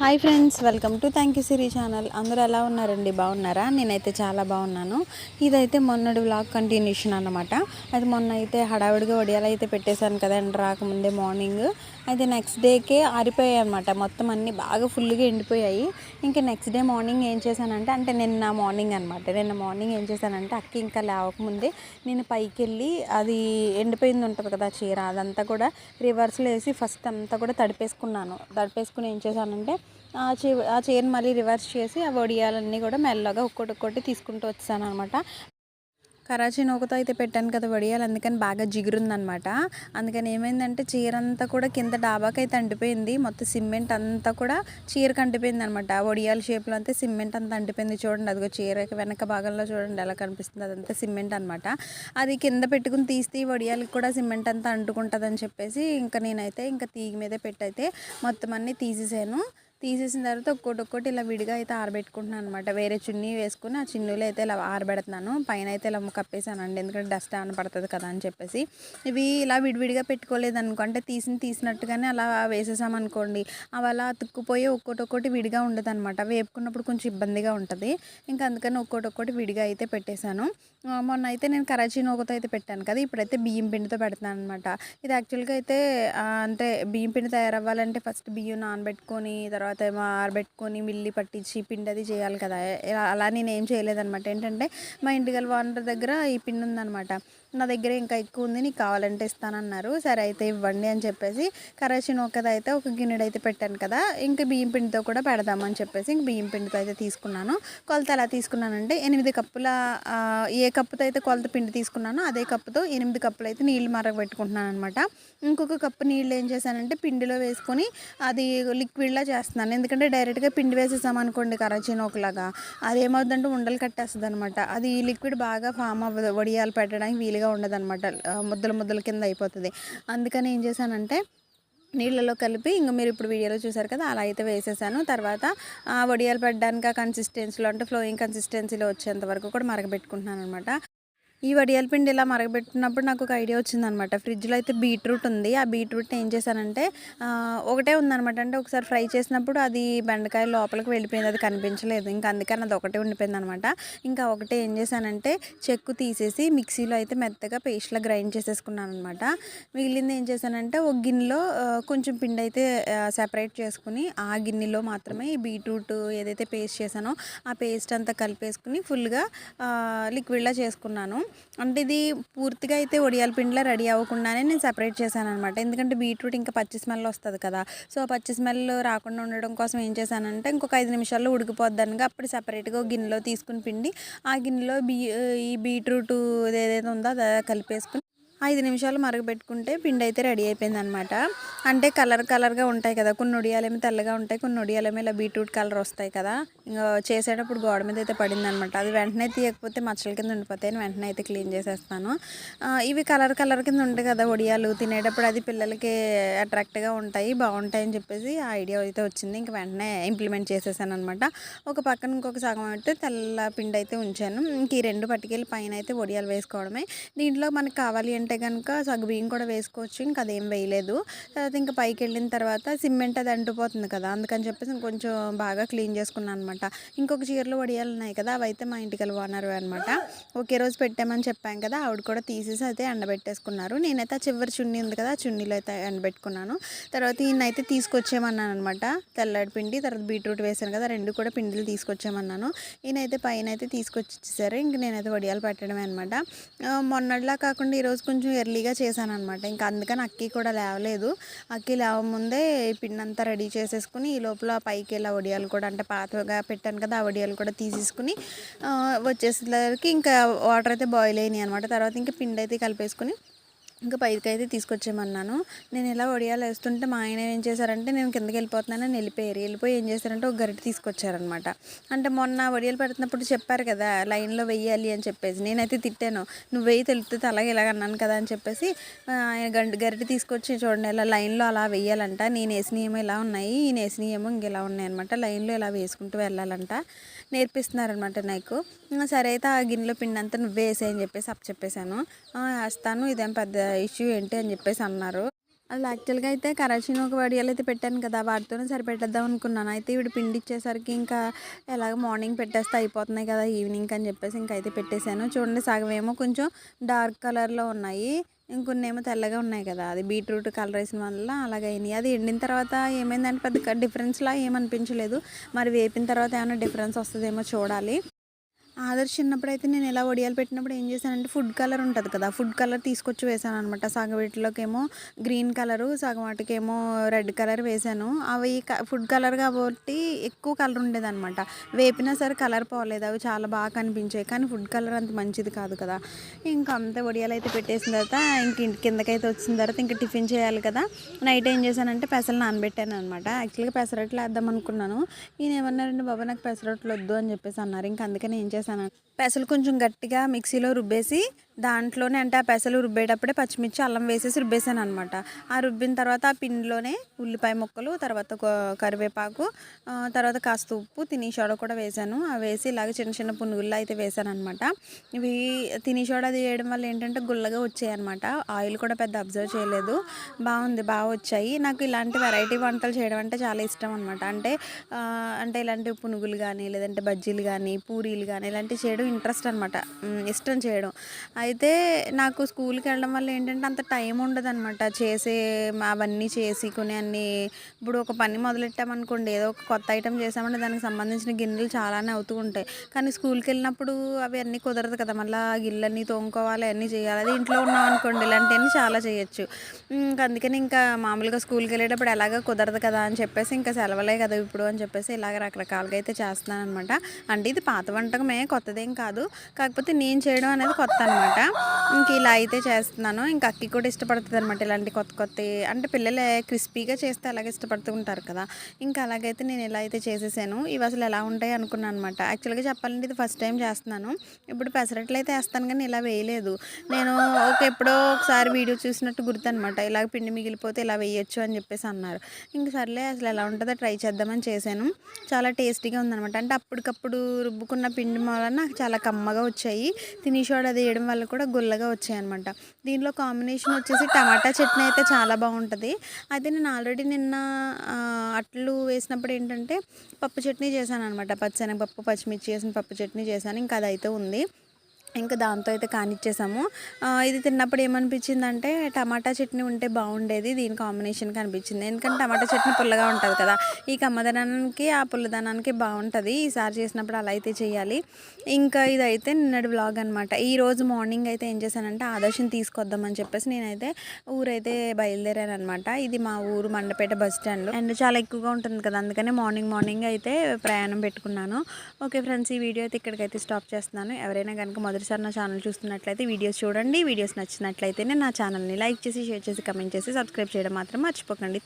Hi friends welcome to thank you Siri channel. అందరూ ఎలా ఉన్నారండి? బాగున్నారా? నేనైతే చాలా బాగున్నాను. ఇదైతే మొన్నటి వ్లాగ్ కంటిన్యూషన్ అన్నమాట. అది మొన్న అయితే హడావిడిగా వడియాలు అయితే పెట్టేశాను కదండి రాకముందే మార్నింగ్. అయితే నెక్స్ట్ డేకే ఆరిపోయాయి అనమాట మొత్తం అన్నీ బాగా ఫుల్గా ఎండిపోయాయి. ఇంకా నెక్స్ట్ డే మార్నింగ్ ఏం చేశానంటే అంటే నిన్న మార్నింగ్ అనమాట నిన్న మార్నింగ్ ఏం చేశానంటే అక్క ఇంకా లేవకముందే నేను పైకి వెళ్ళి అది ఎండిపోయింది ఉంటుంది కదా చీర అదంతా కూడా రివర్స్లో వేసి ఫస్ట్ అంతా కూడా తడిపేసుకున్నాను. తడిపేసుకుని ఏం చేశానంటే ఆ చీ ఆ చీరను మళ్ళీ రివర్స్ చేసి ఆ వడియాలన్నీ కూడా మెల్లగా ఒక్కొక్కటి ఒక్కొక్కటి తీసుకుంటూ వచ్చాను అనమాట కరాచీ నూకతో అయితే పెట్టాను కదా వడియాలు అందుకని బాగా జిగురుందనమాట. అందుకని ఏమైందంటే చీర అంతా కూడా కింద డాబాకి అయితే అంటిపోయింది. మొత్తం సిమెంట్ అంతా కూడా చీరకు అంటిపోయింది అనమాట వడియాల షేప్లో అంతా సిమెంట్ అంతా అంటిపోయింది చూడండి. అదిగో చీర వెనక భాగంలో చూడండి ఎలా కనిపిస్తుంది. అదంతా సిమెంట్ అనమాట. అది కింద పెట్టుకుని తీస్తే వడియాలకి కూడా సిమెంట్ అంతా అంటుకుంటుందని చెప్పేసి ఇంకా నేనైతే ఇంకా తీగ మీద పెట్టయితే మొత్తం అన్నీ తీసేసాను. తీసేసిన తర్వాత ఒక్కోటి ఒక్కటి ఇలా విడిగా అయితే ఆరబెట్టుకుంటున్నాను అనమాట వేరే చున్నీ వేసుకుని ఆ చిన్నీలో అయితే ఇలా ఆరబెడుతున్నాను. పైన అయితే ఇలా కప్పేసానండి ఎందుకంటే డస్ట్ ఏమైనా పడుతుంది కదా అని చెప్పేసి. ఇవి ఇలా విడివిడిగా పెట్టుకోలేదు అనుకో అంటే తీసిన తీసినట్టుగానే అలా వేసేసామనుకోండి అవి అలా అతుక్కుపోయి ఒక్కోటి ఒక్కటి విడిగా ఉండదు అనమాట వేపుకున్నప్పుడు కొంచెం ఇబ్బందిగా ఉంటుంది. ఇంకా అందుకని ఒక్కోటి ఒక్కోటి విడిగా అయితే పెట్టేశాను. మొన్న అయితే నేను కరాచీ నూకతో అయితే పెట్టాను కదా ఇప్పుడైతే బియ్యం పిండితో పెడతాను అనమాట ఇది యాక్చువల్గా అయితే అంటే బియ్యం పిండి తయారవ్వాలంటే ఫస్ట్ బియ్యం నానబెట్టుకొని తర్వాత ఏమో ఆరబెట్టుకొని మిల్లి పట్టించి పిండి అది చేయాలి కదా. అలా నేను ఏం చేయలేదనమాట ఏంటంటే మా ఇంటి గల ఓనర్ దగ్గర ఈ పిండి ఉందన్నమాట. నా దగ్గర ఇంకా ఎక్కువ ఉంది నీకు కావాలంటే ఇస్తానన్నారు. సరే అయితే ఇవ్వండి అని చెప్పేసి కరాచీ నూకది అయితే ఒక గిన్నెడు అయితే పెట్టాను కదా ఇంకా బియ్యం పిండితో కూడా పెడదామని చెప్పేసి ఇంక బియ్యం పిండితో అయితే తీసుకున్నాను. కొలత ఎలా తీసుకున్నానంటే ఎనిమిది కప్పుల ఏ కప్పుతో అయితే కొలత పిండి తీసుకున్నానో అదే కప్పుతో ఎనిమిది కప్పులు అయితే నీళ్ళు మరగబెట్టుకుంటున్నాను అనమాట ఇంకొక కప్పు నీళ్ళు ఏం చేశానంటే పిండిలో వేసుకొని అది లిక్విడ్లా చేస్తున్నాను. ఎందుకంటే డైరెక్ట్గా పిండి వేసేసామనుకోండి కరాచీ ఒకలాగా అది ఏమవుతుందంటే ఉండలు కట్టేస్తుంది అనమాట అది లిక్విడ్ బాగా ఫామ్ అవ్వదు వడియాలు పెట్టడానికి వీలు ఉండదు అనమాట ముద్దల ముద్దల కింద అయిపోతుంది. అందుకని ఏం చేశానంటే నీళ్ళలో కలిపి ఇంక మీరు ఇప్పుడు వీడియోలో చూసారు కదా అలా అయితే వేసేసాను. తర్వాత ఆ వడియాలు పెట్టడానికి ఆ కన్సిస్టెన్సీలో అంటే ఫ్లోయింగ్ కన్సిస్టెన్సీలో వచ్చేంత వరకు కూడా మరగబెట్టుకుంటున్నాను అనమాట ఈ వడియాల పిండి ఇలా మరగబెట్టినప్పుడు నాకు ఒక ఐడియా వచ్చిందనమాట. ఫ్రిడ్జ్లో అయితే బీట్రూట్ ఉంది. ఆ బీట్రూట్ ఏం చేశానంటే ఒకటే ఉందనమాట. అంటే ఒకసారి ఫ్రై చేసినప్పుడు అది బెండకాయ లోపలికి వెళ్ళిపోయింది. అది కనిపించలేదు. ఇంకా అందుకని అది ఒకటే ఉండిపోయింది అనమాట ఇంకా ఒకటే ఏం చేశానంటే చెక్కు తీసేసి మిక్సీలో అయితే మెత్తగా పేస్ట్లా గ్రైండ్ చేసేసుకున్నాను అనమాట మిగిలింది ఏం చేశానంటే ఒక గిన్నెలో కొంచెం పిండి అయితే సెపరేట్ చేసుకుని ఆ గిన్నెలో మాత్రమే ఈ బీట్రూట్ ఏదైతే పేస్ట్ చేశానో ఆ పేస్ట్ అంతా కలిపేసుకుని ఫుల్గా లిక్విడ్లా చేసుకున్నాను. అంటే ఇది పూర్తిగా అయితే ఒడియాల పిండిలా రెడీ అవ్వకుండానే నేను సెపరేట్ చేశాను అనమాట ఎందుకంటే బీట్రూట్ ఇంకా పచ్చి స్మెల్ వస్తుంది కదా. సో ఆ పచ్చి స్మెల్ రాకుండా ఉండడం కోసం ఏం చేశానంటే ఇంకొక ఐదు నిమిషాల్లో ఉడికిపోద్దనగా అప్పుడు సెపరేట్గా గిన్నెలో తీసుకుని పిండి ఆ గిన్నెలో బీ ఈ బీట్రూట్ ఏదైతే ఉందో అది కలిపేసుకుని ఐదు నిమిషాలు మరగబెట్టుకుంటే పిండి అయితే రెడీ అయిపోయింది అనమాట అంటే కలర్ కలర్గా ఉంటాయి కదా కొన్ని ఉడియాలేమో తెల్లగా ఉంటాయి కొన్ని ఉడియాలేమో ఇలా బీట్రూట్ కలర్ వస్తాయి కదా. ఇంకా చేసేటప్పుడు గోడ మీద అయితే పడింది అనమాట అది వెంటనే తీయకపోతే మచ్చల కింద ఉండిపోతాయి అని వెంటనే అయితే క్లీన్ చేసేస్తాను. ఇవి కలర్ కలర్ కింద ఉంటాయి కదా వడియాలు తినేటప్పుడు అది పిల్లలకి అట్రాక్ట్గా ఉంటాయి బాగుంటాయి అని చెప్పేసి ఆ ఐడియా అయితే వచ్చింది. ఇంక వెంటనే ఇంప్లిమెంట్ చేసేసాను అనమాట ఒక పక్కన ఇంకొక సగం అయితే తెల్ల పిండి అయితే ఉంచాను. ఇంక ఈ రెండు పట్టుకెళ్ళి పైన అయితే వడియాలు వేసుకోవడమే. దీంట్లో మనకు కావాలి అంటే కనుక సగ్గుబియ్యం కూడా వేసుకోవచ్చు. ఇంకా అదేం వేయలేదు. తర్వాత ఇంకా పైకి వెళ్ళిన తర్వాత సిమెంట్ అది అంటుపోతుంది కదా. అందుకని చెప్పేసి కొంచెం బాగా క్లీన్ చేసుకున్నాను అనమాట ఇంకొక చీరలు వడియాలు ఉన్నాయి కదా అవి అయితే మా ఇంటికి ఓనర్ అనమాట ఒకే రోజు పెట్టామని చెప్పాం కదా ఆవిడ కూడా తీసేసి అయితే ఎండబెట్టేసుకున్నారు. నేనైతే ఆ చివరి చున్నీ ఉంది కదా ఆ చున్నీలో అయితే ఎండబెట్టుకున్నాను. తర్వాత ఈయన అయితే తీసుకొచ్చేయమన్నాను అనమాట తెల్లడి పిండి తర్వాత బీట్రూట్ వేసాను కదా రెండు కూడా పిండిలు తీసుకొచ్చామన్నాను ఈయనైతే పైన అయితే తీసుకొచ్చి ఇచ్చేసారు ఇంక నేనైతే వడియాలు పెట్టడమే అనమాట మొన్నటిలా కాకుండా ఈరోజు కొంచెం ఎర్లీగా చేశాను అనమాట ఇంకా అందుకని అక్కి కూడా లేవలేదు. అక్కి లేవముందే ఈ పిండి అంతా రెడీ చేసేసుకుని ఈ లోపల పైకి వెళ్ళి వడియాలు కూడా అంటే పాతగా పెట్టాను కదా ఆ వడియాలు కూడా తీసేసుకుని వచ్చేసరికి ఇంకా వాటర్ అయితే బాయిల్ అయినాయి అనమాట తర్వాత ఇంకా పిండి అయితే కలిపేసుకుని ఇంకా పైకి అయితే తీసుకొచ్చేయమన్నాను. నేను ఇలా వడియాలు వేస్తుంటే మా ఆయన ఏం చేశారంటే నేను కిందకి వెళ్ళిపోతున్నానని వెళ్ళిపోయారు వెళ్ళిపోయి ఏం చేశారంటే ఒక గరిటె తీసుకొచ్చారనమాట. అంటే మొన్న వడియాలు పెడుతున్నప్పుడు చెప్పారు కదా లైన్లో వెయ్యాలి అని చెప్పేసి. నేనైతే తిట్టాను నువ్వు వెయ్యి తెలుపుతుంది అలాగే ఇలాగ అన్నాను కదా అని చెప్పేసి ఆయన గంట గరిటె తీసుకొచ్చి చూడండి ఇలా లైన్లో అలా వెయ్యాలంట నేను వేసినవి ఏమో ఇలా ఉన్నాయి ఈయన వేసినవి ఏమో ఇంక ఇలా ఉన్నాయి అనమాట. లైన్లో ఇలా వేసుకుంటూ వెళ్ళాలంట నేర్పిస్తున్నారనమాట నాకు. సరే అయితే ఆ గిన్నెలో పిండి అంతా నువ్వే వేసేయని చెప్పేసి అప్ చెప్పేశాను వేస్తాను ఇదేం పెద్ద ఇష్యూ ఏంటి అని చెప్పేసి అన్నారు. అది యాక్చువల్గా అయితే కరాచీని ఒక వడియాలు అయితే పెట్టాను కదా వాటితోనే సరిపెట్టేద్దాం అనుకున్నాను. అయితే ఇవి పిండి ఇచ్చేసరికి ఇంకా ఎలాగ మార్నింగ్ పెట్టేస్తే అయిపోతున్నాయి కదా ఈవినింగ్ అని చెప్పేసి ఇంకా అయితే పెట్టేశాను. చూడండి సగం ఏమో కొంచెం డార్క్ కలర్లో ఉన్నాయి. ఇంకొన్ని ఏమో తెల్లగా ఉన్నాయి కదా అది బీట్రూట్ కలర్ వేసిన వల్ల అలాగైనాయి అది ఎండిన తర్వాత ఏమైందంటే పెద్ద డిఫరెన్స్లా ఏమనిపించలేదు. మరి వేపిన తర్వాత ఏమైనా డిఫరెన్స్ వస్తుందేమో చూడాలి. ఆదర్శ్ చిన్నప్పుడు అయితే నేను ఎలా వడియాలు పెట్టినప్పుడు ఏం చేశానంటే ఫుడ్ కలర్ ఉంటుంది కదా ఫుడ్ కలర్ తీసుకొచ్చి వేసాను అనమాట సగవిటిలోకేమో గ్రీన్ కలరు సగం వాటికేమో రెడ్ కలర్ వేసాను అవి ఫుడ్ కలర్ కాబట్టి ఎక్కువ కలర్ ఉండేదన్నమాట. వేపినా సరే కలర్ పోలేదు అవి చాలా బాగా కనిపించాయి. కానీ ఫుడ్ కలర్ అంత మంచిది కాదు కదా. ఇంకా అంతే వడియాలు అయితే పెట్టేసిన తర్వాత ఇంక ఇంటి కిందకైతే వచ్చిన తర్వాత ఇంకా టిఫిన్ చేయాలి కదా. నైట్ ఏం చేశానంటే పెసలు నానబెట్టాను అనమాట యాక్చువల్గా పెసరట్లు వేద్దాం అనుకున్నాను. ఈయన ఏమన్నారంటే బాబా నాకు పెసరట్లు వద్దు అని చెప్పేసి అన్నారు. ఇంకా అందుకని ఏం చేశాను জানান పెసలు కొంచెం గట్టిగా మిక్సీలో రుబ్బేసి దాంట్లోనే అంటే ఆ పెసలు రుబ్బేటప్పుడే పచ్చిమిర్చి అల్లం వేసేసి రుబ్బేసాను అనమాట ఆ రుబ్బిన తర్వాత ఆ పిండిలోనే ఉల్లిపాయ ముక్కలు తర్వాత కరివేపాకు తర్వాత కాస్త ఉప్పు తిని కూడా వేసాను. అవి వేసి ఇలాగ చిన్న చిన్న పునుగుల్లో అయితే వేసాను అనమాట ఇవి తిని అది వేయడం వల్ల ఏంటంటే గుల్లగా వచ్చాయి అనమాట ఆయిల్ కూడా పెద్ద అబ్జర్వ్ చేయలేదు. బాగుంది బాగా వచ్చాయి. నాకు ఇలాంటి వెరైటీ వంటలు చేయడం అంటే చాలా ఇష్టం అనమాట అంటే అంటే ఇలాంటి పునుగులు కానీ లేదంటే బజ్జీలు కానీ పూరీలు కానీ ఇలాంటివి చేయడం ఇంట్రెస్ట్ అనమాట ఇష్టం చేయడం. అయితే నాకు స్కూల్కి వెళ్ళడం వల్ల ఏంటంటే అంత టైం ఉండదు అనమాట చేసే అవన్నీ చేసి కొన్ని అన్ని ఇప్పుడు ఒక పని మొదలెట్టామనుకోండి ఏదో ఒక కొత్త ఐటెం చేసామంటే దానికి సంబంధించిన గిన్నెలు చాలానే అవుతూ ఉంటాయి. కానీ స్కూల్కి వెళ్ళినప్పుడు అవి అన్నీ కుదరదు కదా. మళ్ళీ ఆ గిన్నెలన్నీ తోముకోవాలి అన్నీ చేయాలి. అది ఇంట్లో ఉన్నాం అనుకోండి ఇలాంటివన్నీ చాలా చేయొచ్చు. ఇంకా అందుకని ఇంకా మామూలుగా స్కూల్కి వెళ్ళేటప్పుడు ఎలాగ కుదరదు కదా అని చెప్పేసి ఇంకా సెలవులే కదా ఇప్పుడు అని చెప్పేసి ఇలాగ రకరకాలుగా అయితే చేస్తున్నాను అనమాట అంటే ఇది పాత వంటకమే కొత్తదేం కాదు. కాకపోతే నేను చేయడం అనేది కొత్త అనమాట ఇంక ఇలా అయితే చేస్తున్నాను. ఇంకా అక్కి కూడా ఇష్టపడుతుంది అనమాట ఇలాంటి కొత్త కొత్త అంటే పిల్లలు క్రిస్పీగా చేస్తే అలాగే ఇష్టపడుతూ ఉంటారు కదా. ఇంకా అలాగైతే నేను ఇలా అయితే చేసేసాను. ఇవి అసలు ఎలా ఉంటాయి అనుకున్నాను అనమాట యాక్చువల్గా చెప్పాలంటే ఇది ఫస్ట్ టైం చేస్తున్నాను. ఇప్పుడు పెసరట్లు అయితే వేస్తాను కానీ ఇలా వేయలేదు. నేను ఒక ఎప్పుడో ఒకసారి వీడియో చూసినట్టు గుర్తు అనమాట ఇలాగ పిండి మిగిలిపోతే ఇలా వేయొచ్చు అని చెప్పేసి అన్నారు. ఇంక సర్లే అసలు ఎలా ఉంటుందో ట్రై చేద్దామని చేశాను. చాలా టేస్టీగా ఉందనమాట అంటే అప్పటికప్పుడు రుబ్బుకున్న పిండి వలన నాకు చాలా చాలా కమ్మగా వచ్చాయి. తిని అది వేయడం వల్ల కూడా గుల్లగా వచ్చాయి అనమాట దీనిలో కాంబినేషన్ వచ్చేసి టమాటా చట్నీ అయితే చాలా బాగుంటుంది. అయితే నేను ఆల్రెడీ నిన్న అట్లు వేసినప్పుడు ఏంటంటే పప్పు చట్నీ చేశాను అనమాట పచ్చనగపప్పు పచ్చిమిర్చి వేసిన పప్పు చట్నీ చేశాను. ఇంకా అదైతే ఉంది. ఇంకా దాంతో అయితే కానిచ్చేసాము. ఇది తిన్నప్పుడు ఏమనిపించిందంటే టమాటా చట్నీ ఉంటే బాగుండేది దీని కాంబినేషన్ కనిపించింది. ఎందుకంటే టమాటా చట్నీ పుల్లగా ఉంటుంది కదా ఈ కమ్మదనానికి ఆ పుల్లదనానికి బాగుంటుంది. ఈసారి చేసినప్పుడు అలా అయితే చేయాలి. ఇంకా ఇదైతే నిన్నటి వ్లాగ్ అనమాట ఈ రోజు మార్నింగ్ అయితే ఏం చేశానంటే ఆదర్శం తీసుకొద్దామని చెప్పేసి నేనైతే ఊరైతే బయలుదేరాను అనమాట ఇది మా ఊరు మండపేట బస్ స్టాండ్. అండ్ చాలా ఎక్కువగా ఉంటుంది కదా అందుకనే మార్నింగ్ మార్నింగ్ అయితే ప్రయాణం పెట్టుకున్నాను. ఓకే ఫ్రెండ్స్ ఈ వీడియో అయితే ఇక్కడికైతే స్టాప్ చేస్తున్నాను. ఎవరైనా కనుక మొదటిసారి నా ఛానల్ చూస్తున్నట్లయితే వీడియోస్ చూడండి. వీడియోస్ నచ్చినట్లయితే నా ఛానల్ని లైక్ చేసి షేర్ చేసి కమెంట్ చేసి సబ్స్క్రైబ్ చేయడం మాత్రం మర్చిపోకండి.